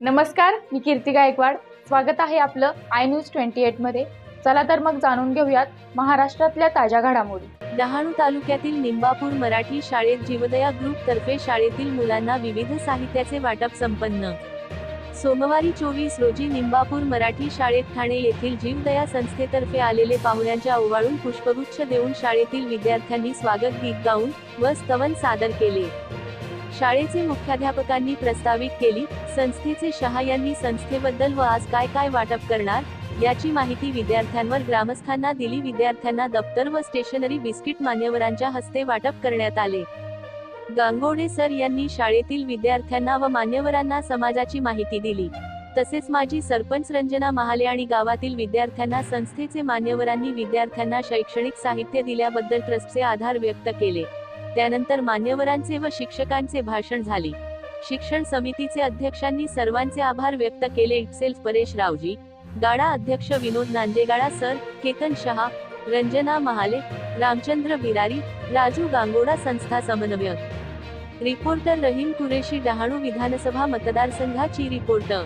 नमस्कार मी कीर्ती गायकवाड. स्वागत आहे आपलं आय न्यूज ट्वेंटी एटमध्ये. चला तर मग जाणून घेऊयात महाराष्ट्रातल्या ताज्या घडामोडी. डहाणू तालुक्यातील निंबापूर मराठी शाळेत जीवदया ग्रुप तर्फे शाळेतील मुलांना विविध साहित्याचे वाटप संपन्न. सोमवारी चोवीस रोजी निंबापूर मराठी शाळेत ठाणे येथील जीवदया संस्थेतर्फे आलेले पाहुण्यांच्या ओवाळून पुष्पगुच्छ देऊन शाळेतील विद्यार्थ्यांनी स्वागत गीत गाऊन व स्तवन सादर केले. शाळेचे मुख्याध्यापकांनी प्रस्तावित केली संस्थेचे शहा यांनी संस्थेबद्दल व आज काय काय वाटप करणार याची माहिती विद्यार्थ्यांवर ग्रामस्थांना दिली. विद्यार्थ्यांना दप्तर व स्टेशनरी बिस्किट मान्यवरांच्या हस्ते वाटप करण्यात आले. गांगोडे सर यांनी शाळेतील विद्यार्थ्यांना व मान्यवरांना समाजाची माहिती दिली. तसेच माजी सरपंच रंजना महाले आणि गावातील विद्यार्थ्यांना संस्थेचे मान्यवरांनी विद्यार्थ्यांना शैक्षणिक साहित्य दिल्याबद्दल ट्रस्टचे आधार व्यक्त केले. त्यानंतर मान्यवरांचे व शिक्षकांचे भाषण झाले. शिक्षण समितीचे अध्यक्षांनी सर्वांचे आभार व्यक्त केले. इटसेल्फ परेश रावजी गाडा अध्यक्ष विनोद नांदेगाडा सर केतन शहा रंजना महाले रामचंद्र बिरारी राजू गांगोडा संस्था समन्वयक. रिपोर्टर रहीम कुरेशी डहाणू विधानसभा मतदारसंघाची रिपोर्टर.